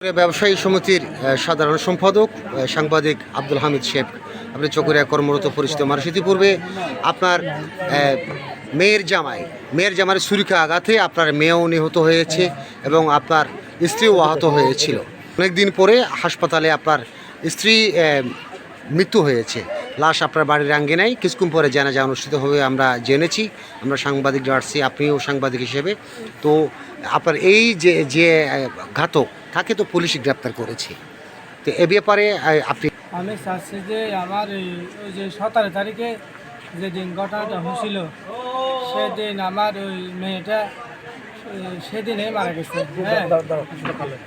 ব্যবসায়ী সমিতির সাধারণ সম্পাদক সাংবাদিক আব্দুল হামিদ শেখ। আপনি চকরিয়া কর্মরত পরিচিত মানুষ। ইতিপূর্বে আপনার মেয়ের জামাই মেয়ের জামাই ছুরিকা আঘাতে আপনার মেয়েও নিহত হয়েছে এবং আপনার স্ত্রীও আহত হয়েছিল। অনেকদিন পরে হাসপাতালে আপনার স্ত্রী মৃত্যু হয়েছে। লাশ আপনার বাড়ির আঙ্গে আঙ্গিনায় কিছুক্ষণ পরে জানাজা অনুষ্ঠিত হবে, আমরা জেনেছি। আমরা সাংবাদিক আসছি আপনিও সাংবাদিক হিসেবে। তো আপনার এই যে যে ঘাতক, তাকে তো পুলিশ গ্রেপ্তার করেছে। তো এ ব্যাপারে আপনি আমি চাচ্ছি যে আমার ওই যে সতেরো তারিখে যেদিন ঘটনাটা হয়েছিল, সেদিন আমার ওই মেয়েটা সেদিনে মারা গেছে হ্যাঁ।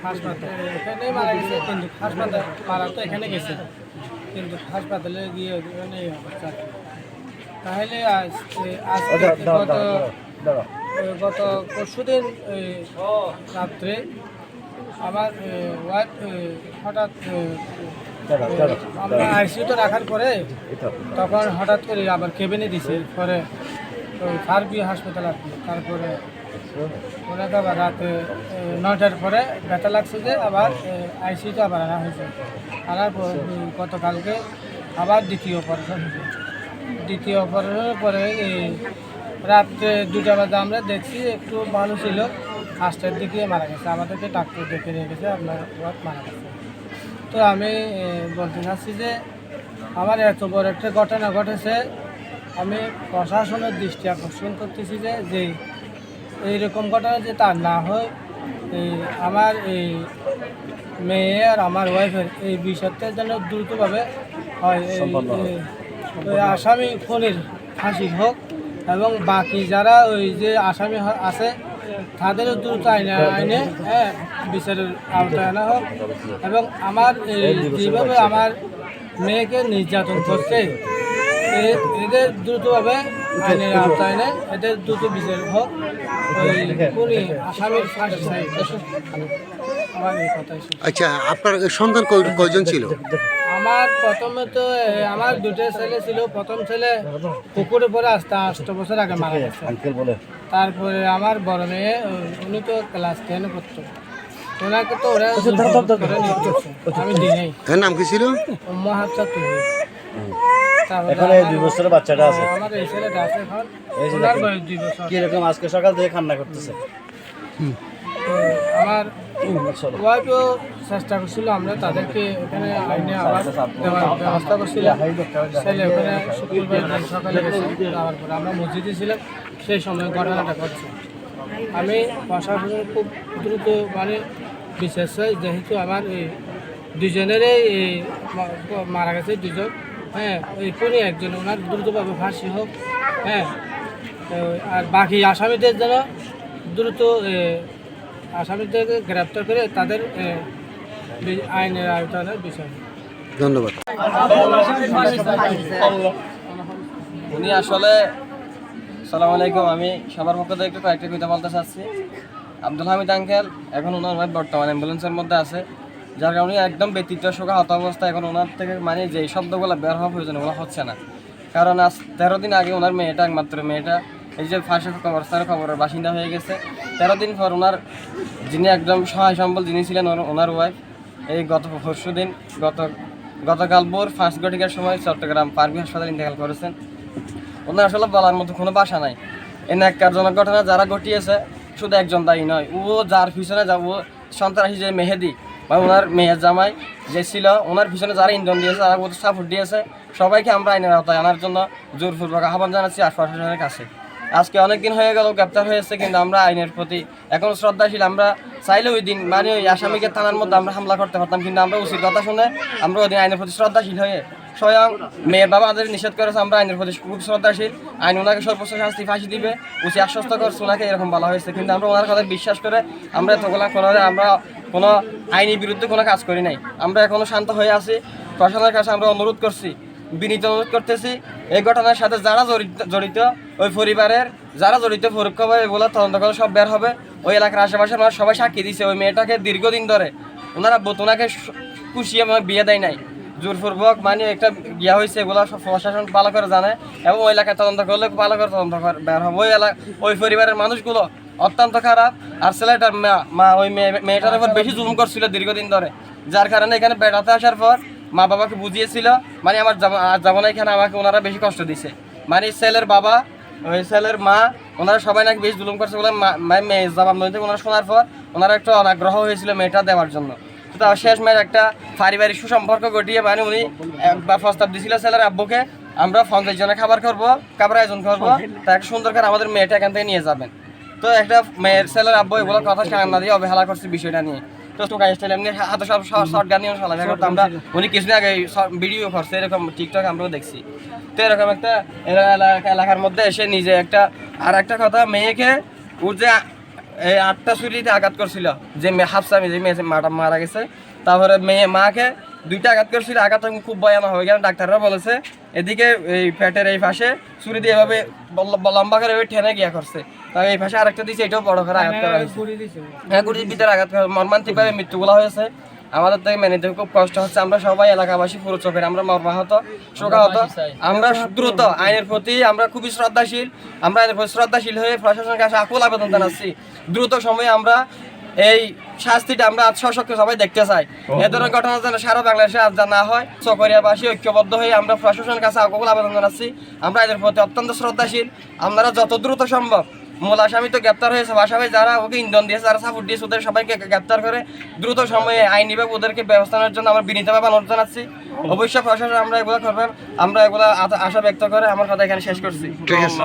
হাসপাতালে এখানে মারা গেছে, কিন্তু হাসপাতাল মারা তো এখানে গেছে। কিন্তু হাসপাতালে গিয়ে ওখানে অবস্থা তাহলে আজ এ, গত গত পরশু দিন রাত্রে আমার ওয়াইফ হঠাৎ আমরা আইসিউতে রাখার পরে তখন হঠাৎ করে আবার কেবিনে দিছে পরে ফারবি হাসপাতাল আসলো তারপরে ওনাকে আবার রাতে নয়টার পরে ব্যথা লাগছে যে আবার আইসিউতে আবার আনা হয়েছে। আনার গতকালকে আবার দ্বিতীয় অপারেশন দ্বিতীয় অপারেশনের পরে এই রাত্রে দুটা বাজে আমরা দেখছি, একটু ভালো ছিল। ফার্স্টের দিকে মারা গেছে। আমাদেরকে ডাক্তার দেখে নিয়ে গেছে, আপনার মারা গেছে। তো আমি বলতে চাচ্ছি যে, আমার এত বড় একটা ঘটনা ঘটেছে। আমি প্রশাসনের দৃষ্টি আকর্ষণ করতেছি যে যে এইরকম ঘটনা যে তার না হয় আমার এই মেয়ে আর আমার ওয়াইফের এই বিষয়টা যেন দ্রুতভাবে হয় আসামি খুনির ফাঁসি হোক এবং বাকি যারা ওই যে আসামি আছে তাদেরও দ্রুত আইনে আইনে হ্যাঁ বিচারের আওতায় আনা হোক এবং আমার যেভাবে আমার মেয়েকে নির্যাতন করছে এ- এদের দ্রুতভাবে আইনের আওতায় এনে এদের দ্রুত বিচার হোক। ওই খুনি আসামির ফাঁসি চাই। আমার এই কথাই ছিল। আচ্ছা আপনার সন্তান কয়- কয়জন ছিল? আমার প্রথমে তো এ, আমার দুটো ছেলে ছিল। প্রথম ছেলে পুকুরে পরে আসতে আষ্ট বছর আগে মারা গেছে। তারপরে আমার বড় মেয়ে ও- উনি তো ক্লাস টেনে পড়তো। ওনাকে তো ওরা করে নিয়ে গেছে। আমি দিনেই এর নাম কি ছিল? তুই এখানে দুই বছরের বাচ্চাটা আছে। এই যে কীরকম আজকে সকাল থেকে কান্না করতেছে? তো আমার ওয়াইফও চেষ্টা করছিল আমরা তাদেরকে এখানে আইনে আবার দেওয়ার ব্যবস্থা করছিলাম ছেলে ওখানে শুক্রবার সকালে গেছে যাওয়ার পরে আমরা মসজিদে ছিলাম সেই সময় ঘটনাটা ঘটছে। আমি প্রশাসনের খুব দ্রুত মানে বিশেষ যেহেতু আমার এই দুজনেরই এই মারা গেছে দুজন। হ্যাঁ ওই কোনই একজন ওনার দ্রুতভাবে ফাঁসি হোক হ্যাঁ আর বাকি আসামিদের যেন দ্রুত আসামিদেরকে গ্রেপ্তার করে তাদের আইনের আওতায় বিষয় ধন্যবাদ। উনি আসলে সালাম আলাইকুম আমি সবার পক্ষ থেকে একটু কয়েকটা কথা বলতে চাচ্ছি। আব্দুল হামিদ আঙ্কেল এখন ওনার বর্তমান অ্যাম্বুলেন্সের মধ্যে আছে। যার কারণে একদম ব্যক্তিত্ব শোকা হত অবস্থা এখন ওনার থেকে মানে যে শব্দগুলো বের হওয়া প্রয়োজন, ওগুলো হচ্ছে না। কারণ আজ তেরো দিন আগে ওনার মেয়েটা, একমাত্র মেয়েটা, এই যে ফাঁসি কবরস্থানের খবরের বাসিন্দা হয়ে গেছে। তেরো দিন পর ওনার যিনি একদম সহায় সম্বল, যিনি ছিলেন ওনার ওয়াইফ এই গত পরশু দিন, গত, গতকাল ভোর ফার্স্ট ঘটিকার সময় চট্টগ্রাম পারভি হাসপাতালে ইন্তেকাল করেছেন। ওনার আসলে বলার মতো কোনো বাসা নাই। এই ন্যাক্কারজনক ঘটনা যারা ঘটিয়েছে, শুধু একজন দায়ী নয়, ও যার পিছনে যা, ও সন্ত্রাসী যে মেহেদি বা ওনার মেয়ের জামাই যে ছিল, ওনার পিছনে যারা ইন্ধন দিয়েছে, যারা ওদের সাপোর্ট দিয়েছে, সবাইকে আমরা আইনের আওতায় আনার জন্য জোরপূর্বক আহ্বান জানাচ্ছি আর প্রশাসনের কাছে। আজকে অনেক দিন হয়ে গেল, গ্রেপ্তার হয়েছে, কিন্তু আমরা আইনের প্রতি এখন শ্রদ্ধাশীল। আমরা চাইলে ওই দিন মানে ওই আসামিকে থানার মধ্যে আমরা হামলা করতে পারতাম, কিন্তু আমরা উচিত কথা শুনে আমরা ওই দিন আইনের প্রতি শ্রদ্ধাশীল হয়ে স্বয়ং মেয়ের বাবা আমাদের নিষেধ করেছে, আমরা আইনের প্রতি খুব শ্রদ্ধাশীল। আইন ওনাকে সর্বোচ্চ শাস্তি ফাঁসি দিবে উচিত আশ্বস্ত করছে, ওনাকে এরকম বলা হয়েছে। কিন্তু আমরা ওনার কথা বিশ্বাস করে আমরা এতগুলা কোনো আমরা কোনো আইনি বিরুদ্ধে কোনো কাজ করি নাই। আমরা এখনও শান্ত হয়ে আছি। প্রশাসনের কাছে আমরা অনুরোধ করছি, বিনীত অনুরোধ করতেছি, এই ঘটনার সাথে যারা জড়িত ওই পরিবারের যারা জড়িত পরোক্ষভাবে এগুলো তদন্ত করে সব বের হবে। ওই এলাকার আশেপাশে ওনারা সবাই সাক্ষী দিছে, ওই মেয়েটাকে দীর্ঘদিন ধরে ওনারা ওনাকে খুশিয়ে বিয়ে দেয় নাই। জোরপূর্বক মানে একটা ইয়া হয়েছে এগুলো সব প্রশাসন ভালো করে জানে এবং ওই এলাকায় তদন্ত করলে ভালো করে তদন্ত করে, বের হবে। ওই এলাকা ওই পরিবারের মানুষগুলো অত্যন্ত খারাপ। আর ছেলেটার মা- ওই মেয়ে- মেয়েটার উপর বেশি জুম করছিল দীর্ঘদিন ধরে। যার কারণে এখানে বেড়াতে আসার পর মা বাবাকে বুঝিয়েছিল মানে আমার যাব- না এখানে, আমাকে ওনারা বেশি কষ্ট দিছে। মানে ছেলের বাবা, ওই ছেলের মা, ওনারা সবাই নাকি বেশি জুলুম করছে বলে মেয়ে জবাববন্দি ওনারা শোনার পর ওনারা একটু অনাগ্রহ হয়েছিল মেয়েটা দেওয়ার জন্য। তো তার শেষ মেয়ের একটা পারিবারিক সুসম্পর্ক ঘটিয়ে মানে উনি একবার প্রস্তাব দিয়েছিল ছেলের আব্বুকে, আমরা পঞ্চাশ জনের খাবার করব খাবার আয়োজন করব তাকে সুন্দর করে আমাদের মেয়েটা এখান থেকে নিয়ে যাবেন। তো একটা মেয়ের ছেলের আব্বু এগুলো কথা কান্না দিয়ে অবহেলা করছে বিষয়টা নিয়ে। তো তো গাইস তাহলে এমনি হাতে সব শর্ট গান নিয়ে চলাফেরা করতো। আমরা উনি কিছুদিন আগে ভিডিও করছে, এরকম টিকটক আমরাও দেখছি। তো এরকম একটা এলাকার মধ্যে এসে নিজে একটা আর একটা কথা, মেয়েকে ওর যে এই আটটা ছুরিতে আঘাত করছিল। যে মেয়ে হাফসামি যে মেয়ে মাটা মারা গেছে। তারপরে মেয়ে মাকে দুইটা আঘাত করছিল। আঘাত খুব ভয়ানক হয়ে গেল ডাক্তাররা বলেছে। এদিকে এই ফ্যাটের এই পাশে চুরি দিয়ে এভাবে লম্বা করে এভাবে ঠেনে গিয়া করছে। তাই এই পাশে আরেকটা দিয়েছে এটাও বড় করে আঘাত করা হয়েছে। হ্যাঁ গুটির ভিতরে আঘাত করা মর্মান্তিকভাবে মৃত্যুগুলো হয়েছে। আমাদের থেকে মেনে নিতে খুব কষ্ট হচ্ছে। আমরা সবাই এলাকাবাসী পুরো চোখের আমরা মর্মাহত শোকাহত। আমরা দ্রুত আইনের প্রতি আমরা খুবই শ্রদ্ধাশীল। আমরা আইনের প্রতি শ্রদ্ধাশীল হয়ে প্রশাসনের কাছে আকুল আবেদন জানাচ্ছি। দ্রুত সময়ে আমরা এই শাস্তিটা আমরা আজ সশক্ত সবাই দেখতে চাই। এ ধরনের ঘটনা যেন সারা বাংলাদেশে আজ না হয় চকরিয়াবাসী ঐক্যবদ্ধ হয়ে আমরা প্রশাসনের কাছে আকুল আবেদন জানাচ্ছি। আমরা এদের প্রতি অত্যন্ত শ্রদ্ধাশীল। আপনারা যত দ্রুত সম্ভব মূল আসামি তো গ্রেপ্তার হয়েছে। বাসাবাই যারা ওকে ইন্ধন দিয়েছে যারা সাপোর্ট দিয়েছে ওদের সবাইকে গ্রেপ্তার করে দ্রুত সময়ে আইনিভাবে ওদেরকে ব্যবস্থা নেওয়ার জন্য আমরা বিনীতভাবে অনুরোধ জানাচ্ছি। অবশ্যই প্রশাসন আমরা এগুলো করবেন আমরা এগুলো আশা ব্যক্ত করে আমার কথা এখানে শেষ করছি। ঠিক আছে।